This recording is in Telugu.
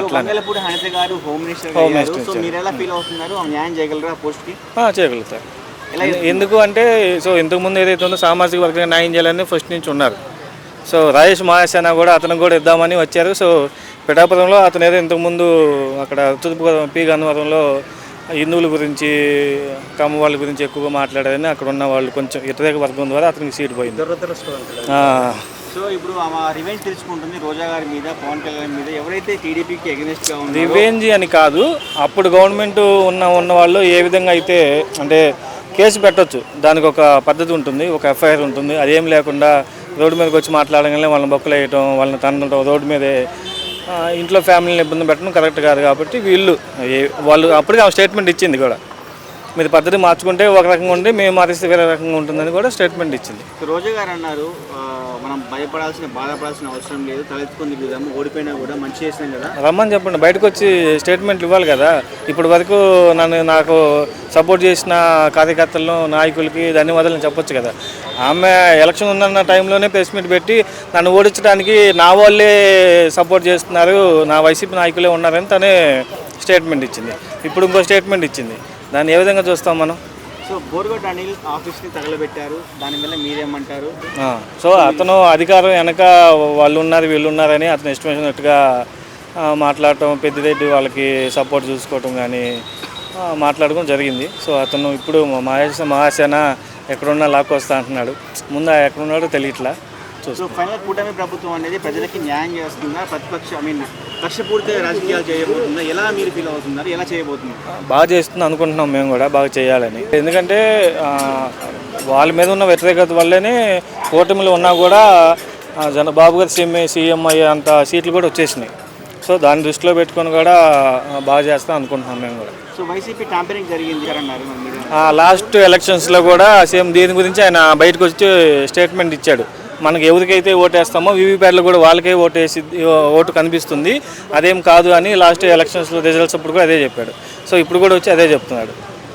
సో అట్లా బంగాళపూడి హనిత గారు హోమ్ మినిస్టర్ హోమ్ అయ్యారు మినిస్టర్ సో మీరు ఎలా ఫీల్ అవుతున్నారు? ఆమె న్యాయం చేయగలరా పోస్ట్కి చేయగలుగుతారు ఎందుకు అంటే సో ఇంతకుముందు ఏదైతే ఉందో సామాజిక వర్గంగా న్యాయం చేయాలని ఫస్ట్ నుంచి ఉన్నారు. సో రాజేష్ మహాసేన కూడా అతను కూడా ఇద్దామని వచ్చారు. సో పిఠాపురంలో అతను ఏదో ఇంతకుముందు అక్కడ తూర్పు పి గన్నవరంలో హిందువుల గురించి కమ్మ వాళ్ళ గురించి ఎక్కువగా మాట్లాడారని అక్కడ ఉన్న వాళ్ళు కొంచెం వ్యతిరేక వర్గం ద్వారా అతనికి సీట్ పోయింది. ఆ, సో ఇప్పుడు ఆమె రివెంజ్ తెలుసుకుంటుంది రోజా గారి మీద పవన్ కళ్యాణ్ మీద. ఎవరైతే టీడీపీకి అగెనిస్ట్గా రివెంజ్ అని కాదు అప్పుడు గవర్నమెంట్ ఉన్న ఉన్న వాళ్ళు ఏ విధంగా అయితే అంటే కేసు పెట్టొచ్చు. దానికి ఒక పద్ధతి ఉంటుంది ఒక ఎఫ్ఐఆర్ ఉంటుంది. అదేం లేకుండా రోడ్డు మీదకి వచ్చి మాట్లాడగానే వాళ్ళని బొక్కలు వేయటం వాళ్ళని తనడం రోడ్డు మీదే ఇంట్లో ఫ్యామిలీని ఇబ్బంది పెట్టడం కరెక్ట్ కాదు కాబట్టి వీళ్ళు వాళ్ళు అప్పటికే ఆ స్టేట్మెంట్ ఇచ్చింది కూడా. మీరు పద్ధతి మార్చుకుంటే ఒక రకంగా ఉండి మేము మారిస్తే వేరే రకంగా ఉంటుందని కూడా స్టేట్మెంట్ ఇచ్చింది. రోజా గారు అన్నారు మనం భయపడాల్సిన బాధపడాల్సిన అవసరం లేదు తలెత్తుకుని ఓడిపోయినా కూడా మంచి చేసినాం కదా. రమ్మని చెప్పండి బయటకు వచ్చి స్టేట్మెంట్లు ఇవ్వాలి కదా. ఇప్పటి వరకు నన్ను నాకు సపోర్ట్ చేసిన కార్యకర్తలను నాయకులకి ధన్యవాదాలు చెప్పొచ్చు కదా. ఆమె ఎలక్షన్ ఉందన్న టైంలోనే ప్రెస్ మీట్ పెట్టి నన్ను ఓడించడానికి నా వాళ్ళే సపోర్ట్ చేస్తున్నారు నా వైసీపీ నాయకులే ఉన్నారని తనే స్టేట్మెంట్ ఇచ్చింది. ఇప్పుడు ఇంకో స్టేట్మెంట్ ఇచ్చింది. దాన్ని ఏ విధంగా చూస్తాం మనం? సో బోర్గట్ అనిల్ ఆఫీస్ని తగలబెట్టారు. దాని వల్ల మీరేమంటారు? సో అతను అధికారం వెనక వాళ్ళు ఉన్నారు వీళ్ళు ఉన్నారని అతను ఇష్టమైనట్టుగా మాట్లాడటం పెద్దిరెడ్డి వాళ్ళకి సపోర్ట్ చూసుకోవటం కానీ మాట్లాడడం జరిగింది. సో అతను ఇప్పుడు మహేష్ మహాసేన ఎక్కడున్నా లాక్కొస్తా అంటున్నాడు. ముందు ఎక్కడున్నాడో తెలియట్లా. సో ఫైనల్ కూటమి ప్రభుత్వం అనేది ప్రజలకి న్యాయం చేస్తుందా? ప్రతిపక్ష ఐ మీన్ కక్షపూరిత రాజకీయాలు చేయబోతుందా? ఎలా మీరు ఫీల్ అవుతున్నారు? ఎలా చేయబోతున్నారు? బాగా చేస్తుంది అనుకుంటున్నాం మేము కూడా బాగా చేయాలని. ఎందుకంటే వాళ్ళ మీద ఉన్న వ్యతిరేకత వల్లనే కూటమిలో ఉన్నా కూడా జన బాబు గారు సీఎం సీఎం అయ్యే అంత సీట్లు కూడా వచ్చేసినాయి. సో దాన్ని దృష్టిలో పెట్టుకొని కూడా బాగా చేస్తాం అనుకుంటున్నాం మేము కూడా. సో వైసీపీ టాంపరింగ్ జరిగింది లాస్ట్ ఎలక్షన్స్లో కూడా సేమ్ దీని గురించి ఆయన బయటకు వచ్చి స్టేట్మెంట్ ఇచ్చాడు. మనకి ఎవరికైతే ఓటేస్తామో వీవీప్యాట్లు కూడా వాళ్ళకే ఓటేసి ఓటు కనిపిస్తుంది. అదేం కాదు అని లాస్ట్ ఎలక్షన్స్లో రిజల్ట్స్ అప్పుడు కూడా అదే చెప్పాడు. సో ఇప్పుడు కూడా వచ్చి అదే చెప్తున్నాడు.